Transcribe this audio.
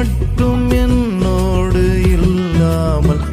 மட்டும் என்னோடு இல்லாமல்